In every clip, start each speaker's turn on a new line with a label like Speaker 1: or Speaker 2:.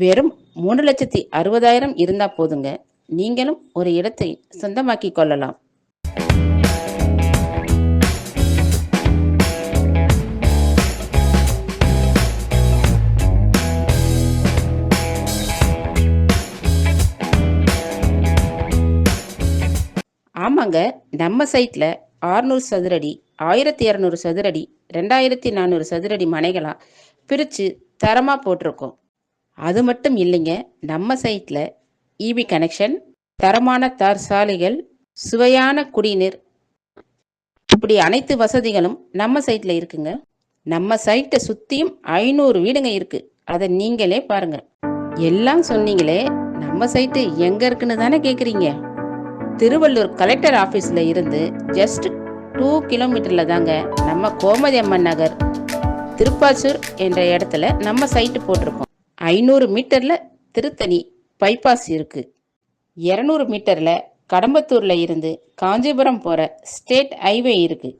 Speaker 1: வெறும் மூணு லட்சத்தி அறுபதாயிரம் இருந்தா போதுங்க. நீங்களும் ஒரு இடத்தை சொந்தமாக்கி கொள்ளலாம். ஆமாங்க நம்ம சைட்டில் 600 சதுரடி ஆயிரத்தி இரநூறு சதுரடி ரெண்டாயிரத்தி நானூறு சதுரடி மனைகளாக பிரித்து தரமாக போட்டிருக்கோம். அது மட்டும் இல்லைங்க நம்ம சைட்டில் இபி கனெக்ஷன் தரமான தார் சாலைகள் சுவையான குடிநீர் இப்படி அனைத்து வசதிகளும் நம்ம சைட்டில் இருக்குங்க. நம்ம சைட்டை சுற்றியும் ஐநூறு வீடுங்க இருக்கு. அதை நீங்களே பாருங்க. எல்லாம் சொன்னீங்களே நம்ம சைட்டு எங்கே இருக்குன்னு தானே கேட்குறீங்க திருவள்ளூர் கலெக்டர் ஆஃபீஸில் இருந்து ஜஸ்ட் டூ கிலோமீட்டரில் தாங்க நம்ம கோமதி அம்மன் நகர் திருப்பாச்சூர் என்ற இடத்துல நம்ம சைட்டு போட்டிருக்கோம். ஐநூறு மீட்டரில் திருத்தணி பைபாஸ் இருக்குது இரநூறு மீட்டரில் கடம்பத்தூரில் இருந்து காஞ்சிபுரம் போகிற ஸ்டேட் ஹைவே இருக்குது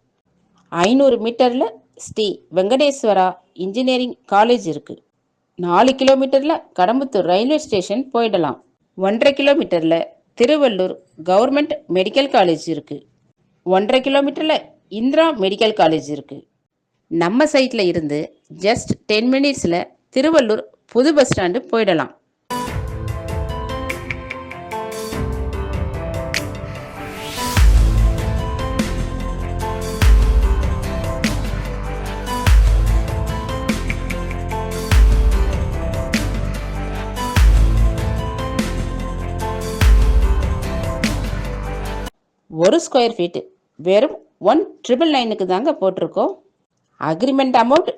Speaker 1: ஐநூறு மீட்டரில் ஸ்ரீ வெங்கடேஸ்வரா இன்ஜினியரிங் காலேஜ் இருக்குது நாலு கிலோமீட்டரில் கடம்பத்தூர் ரயில்வே ஸ்டேஷன் போயிடலாம். ஒன்றரை கிலோமீட்டரில் திருவள்ளூர் கவர்மெண்ட் மெடிக்கல் காலேஜ் இருக்குது ஒன்றரை கிலோமீட்டரில் இந்திரா மெடிக்கல் காலேஜ் இருக்குது நம்ம சைட்டில் இருந்து ஜஸ்ட் டென் மினிட்ஸில் திருவள்ளூர் புது பஸ் ஸ்டாண்டு போயிடலாம். ஒரு ஸ்கொயர் ஃபீட்டு வெறும் ஒன் ட்ரிபிள் நைனுக்கு தாங்க போட்டிருக்கோம். Agreement amount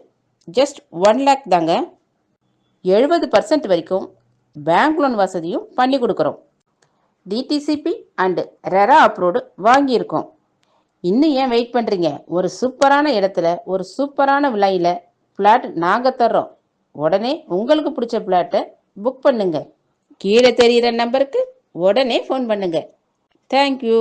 Speaker 1: just one lakh தாங்க. எழுபது பர்சன்ட் வரைக்கும் பேங்க் லோன் வசதியும் பண்ணி கொடுக்குறோம். டிடிசிபி அண்டு ரெரா அப்ரூவ்டு வாங்கியிருக்கோம். இன்னும் ஏன் வெயிட் பண்ணுறீங்க ஒரு சூப்பரான இடத்துல ஒரு சூப்பரான விலையில் ஃப்ளாட் நாங்கள் தர்றோம். உடனே உங்களுக்கு பிடிச்ச ஃப்ளாட்டை புக் பண்ணுங்க. கீழே தெரிகிற நம்பருக்கு உடனே ஃபோன் பண்ணுங்க. தேங்க்யூ